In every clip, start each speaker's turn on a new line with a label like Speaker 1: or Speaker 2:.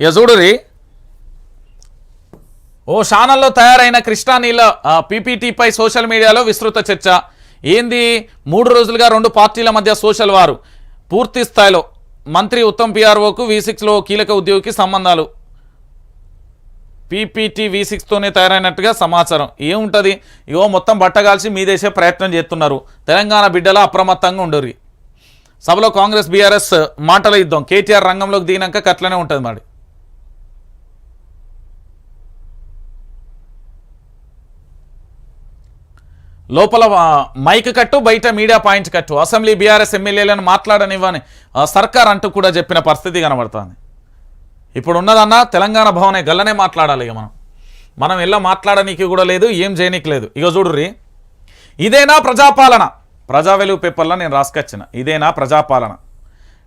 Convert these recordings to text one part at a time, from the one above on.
Speaker 1: ఇక చూడురి ఓ ఛానల్లో తయారైన కృష్ణా నీళ్ళ పీపీటీపై సోషల్ మీడియాలో విస్తృత చర్చ. ఏంది? మూడు రోజులుగా రెండు పార్టీల మధ్య సోషల్ వారు. పూర్తి స్థాయిలో మంత్రి ఉత్తమ్ పిఆర్ఓకు వి సిక్స్లో కీలక ఉద్యోగికి సంబంధాలు. పీపీటీ వి సిక్స్తోనే తయారైనట్టుగా సమాచారం. ఏముంటుంది? ఇగో మొత్తం బట్టగాల్చి మీ దేశే ప్రయత్నం చేస్తున్నారు. తెలంగాణ బిడ్డల అప్రమత్తంగా ఉండరు సభలో కాంగ్రెస్ బీఆర్ఎస్ మాటల యుద్ధం. కేటీఆర్ రంగంలోకి దిగినాక కట్లనే ఉంటుంది మరి లోపల మైక్ కట్టు బయట media point cut. Assembly BRS ఎమ్మెల్యేలను మాట్లాడనివ్వని సర్కార్ అంటూ కూడా చెప్పిన పరిస్థితి కనబడుతుంది. ఇప్పుడు ఉన్నదన్నా తెలంగాణ భవనే గల్లనే మాట్లాడాలి ఇక మనం. మనం ఎలా మాట్లాడనీకి కూడా లేదు ఏం చేయనీకి లేదు. ఇక చూడుర్రి. ఇదేనా ప్రజాపాలన? ప్రజా వెలుగు పేపర్లో నేను రాసుకొచ్చిన. ఇదేనా ప్రజాపాలన?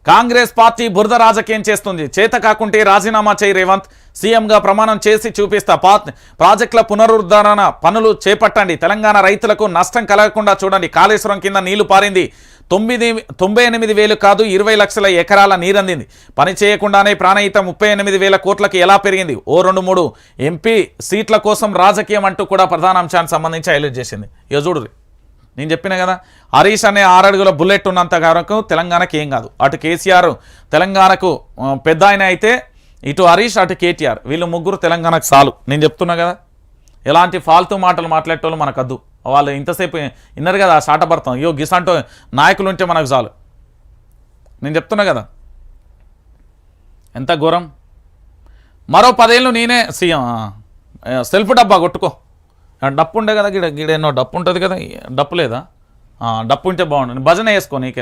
Speaker 1: కాంగ్రెస్ పార్టీ బురద రాజకీయం చేస్తుంది. చేత కాకుంటే రాజీనామా చేయి రేవంత్. సీఎంగా ప్రమాణం చేసి చూపిస్తా. పా ప్రాజెక్టుల పునరుద్ధరణ పనులు చేపట్టండి. తెలంగాణ రైతులకు నష్టం కలగకుండా చూడండి. కాళేశ్వరం కింద నీళ్ళు పారింది. తొమ్మిది తొంభై ఎనిమిది వేలు కాదు ఇరవై లక్షల ఎకరాల నీరందింది. పని చేయకుండానే ప్రాణహిత ముప్పై ఎనిమిది వేల కోట్లకి ఎలా పెరిగింది? ఓ రెండు మూడు ఎంపీ సీట్ల కోసం రాజకీయం అంటూ కూడా ప్రధాన అంశానికి సంబంధించి హైలైట్ చేసింది. ఇక చూడు నేను చెప్పిన కదా హరీష్ అనే ఆరడుగుల బుల్లెట్ ఉన్నంత వరకు తెలంగాణకి ఏం కాదు. అటు కేసీఆర్ తెలంగాణకు పెద్ద ఆయన అయితే ఇటు హరీష్ అటు కేటీఆర్. వీళ్ళు ముగ్గురు తెలంగాణకు చాలు నేను చెప్తున్నా కదా ఎలాంటి ఫాల్తూ మాటలు మాట్లాడేటోళ్ళు మనకద్దు. వాళ్ళు ఇంతసేపు విన్నారు కదా ఆ శాటభర్తం అయ్యో గిసంటో నాయకులు ఉంటే మనకు చాలు. నేను చెప్తున్నా కదా ఎంత ఘోరం. మరో పదేళ్ళు నేనే సీఎం సెల్ఫ్ డబ్బా కొట్టుకో. డప్పు ఉండే కదా గిడ గిడ ఎన్నో డప్పు ఉంటుంది కదా డప్పు లేదా? డప్పు ఉంటే బాగుండు. భజన వేసుకో నీకే